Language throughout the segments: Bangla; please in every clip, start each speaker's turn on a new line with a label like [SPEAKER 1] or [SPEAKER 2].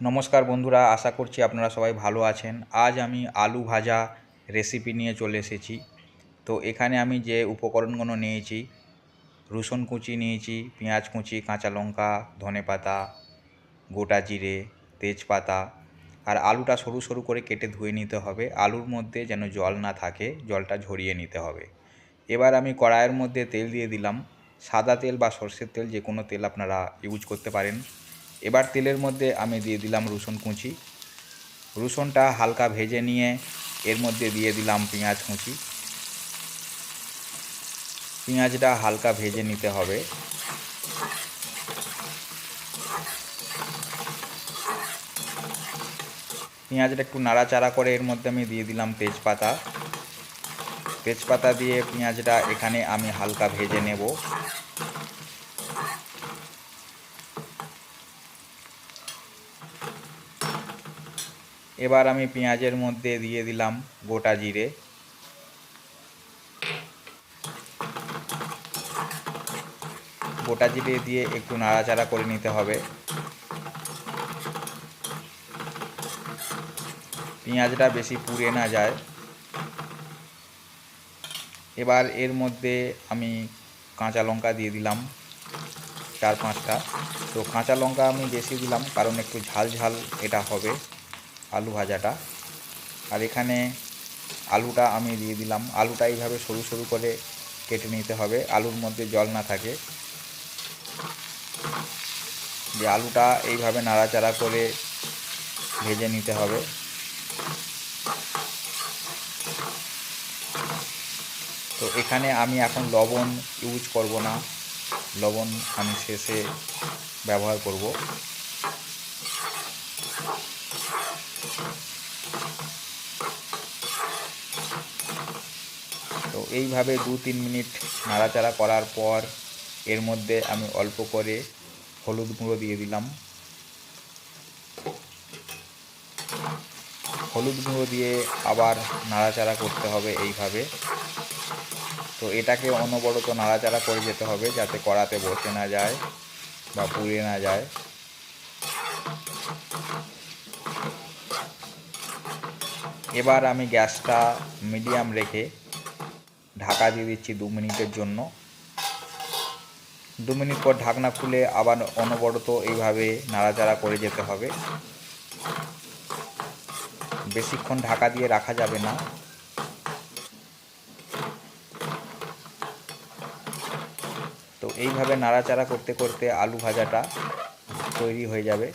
[SPEAKER 1] নমস্কার বন্ধুরা, আশা করছি আপনারা সবাই ভালো আছেন। আজ আমি আলু ভাজা রেসিপি নিয়ে চলে এসেছি। তো এখানে আমি যে উপকরণগুলো নিয়েছি, রসুন কুচি নিয়েছি, পেঁয়াজ কুচি, কাঁচা লঙ্কা, ধনে পাতা, গোটা জিরে, তেজপাতা, আর আলুটা সরু সরু করে কেটে ধুয়ে নিতে হবে। আলুর মধ্যে যেন জল না থাকে, জলটা ঝরিয়ে নিতে হবে। এবার আমি কড়াইয়ের মধ্যে তেল দিয়ে দিলাম। সাদা তেল বা সর্ষের তেল যে কোনো তেল আপনারা ইউজ করতে পারেন। এবার তেলের মধ্যে আমি দিয়ে দিলাম রসুন কুচি। রসুনটা হালকা ভেজে নিয়ে এর মধ্যে দিয়ে দিলাম পেঁয়াজ কুচি। পেঁয়াজটা হালকা ভেজে নিতে হবে। পেঁয়াজটা একটু নাড়াচাড়া করে এর মধ্যে আমি দিয়ে দিলাম তেজপাতা। তেজপাতা দিয়ে পেঁয়াজটা এখানে আমি হালকা ভেজে নেব। এবার আমি পেঁয়াজের মধ্যে দিয়ে দিলাম গোটা জিরে। গোটা জিরে দিয়ে একটু নাড়াচাড়া করে নিতে হবে। পেঁয়াজটা বেশি পুড়ে না যায়। এবার এর মধ্যে আমি কাঁচা লঙ্কা দিয়ে দিলাম চার পাঁচটা। তো কাঁচা লঙ্কা আমি বেশি দিলাম কারণ একটু ঝাল ঝাল এটা হবে। আলু ভাজাটা। আর এখানে আলুটা আমি দিয়ে দিলাম। আলুটা এইভাবে সরু সরু করে কেটে নিতে হবে। আলুর মধ্যে জল না থাকে। যে আলুটা এইভাবে নাড়াচাড়া করে ভেজে নিতে হবে। তো এখানে আমি এখন লবণ ইউজ করব না। লবণ আমি শেষে ব্যবহার করব। তো এইভাবে দু তিন মিনিট নাড়াচাড়া করার পর এর মধ্যে আমি অল্প করে হলুদ গুঁড়ো দিয়ে দিলাম। হলুদ গুঁড়ো দিয়ে আবার নাড়াচাড়া করতে হবে এইভাবে। তো এটাকে অনবরত নাড়াচাড়া করে যেতে হবে যাতে কড়াতে বসে না যায় বা পুড়ে না যায়। এবার আমি গ্যাসটা মিডিয়াম রেখে ঢাকা দিয়ে দিচ্ছি দু মিনিটের জন্য। দু মিনিট পর ঢাকনা খুলে আবার অনবরত এইভাবে নাড়াচাড়া করে যেতে হবে। বেশিক্ষণ ঢাকা দিয়ে রাখা যাবে না। তো এইভাবে নাড়াচাড়া করতে করতে আলু ভাজাটা তৈরি হয়ে যাবে।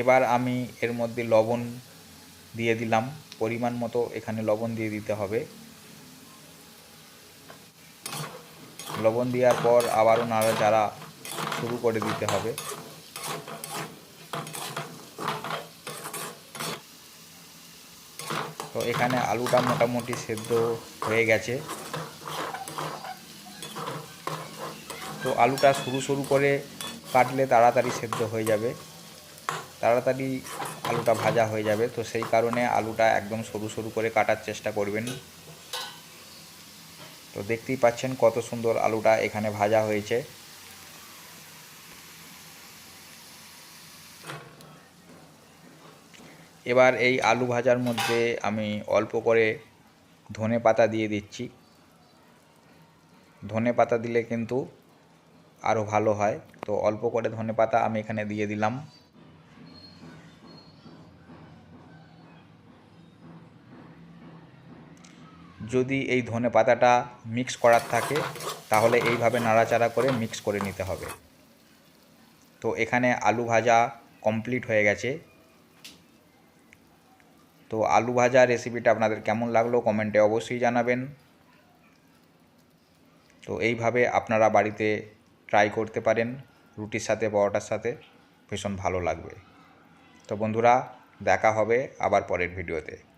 [SPEAKER 1] এবার আমি এর মধ্যে লবণ দিয়ে দিলাম। পরিমাণ মতো এখানে লবণ দিয়ে দিতে হবে। লবণ দেওয়ার পর আবারও নাড়াচাড়া শুরু করে দিতে হবে। তো এখানে আলুটা মোটামুটি সেদ্ধ হয়ে গেছে। তো আলুটা সরু সরু করে কাটলে তাড়াতাড়ি সেদ্ধ হয়ে যাবে। তাড়াতাড়ি আলুটা ভাজা হয়ে যাবে। তো সেই কারণে আলুটা একদম সরু সরু করে কাটার চেষ্টা করবেন। তো দেখতেই পাচ্ছেন কত সুন্দর আলুটা এখানে ভাজা হয়েছে। এবার এই আলু ভাজার মধ্যে আমি অল্প করে ধনে পাতা দিয়ে দিচ্ছি। ধনে পাতা দিলে কিন্তু আরও ভালো হয়। তো অল্প করে ধনে পাতা আমি এখানে দিয়ে দিলাম। যদি এই ধনে পাতাটা মিক্স করার থাকে, তাহলে এইভাবে নাড়াচাড়া করে মিক্স করে নিতে হবে। তো এখানে আলু ভাজা কমপ্লিট হয়ে গেছে। তো আলু ভাজা রেসিপিটা আপনাদের কেমন লাগল কমেন্টে অবশ্যই জানাবেন। তো এইভাবে আপনারা বাড়িতে ট্রাই করতে পারেন, রুটির সাথে, পরোটার সাথে, ভীষণ ভালো লাগবে। তো বন্ধুরা, দেখা হবে আবার পরের ভিডিওতে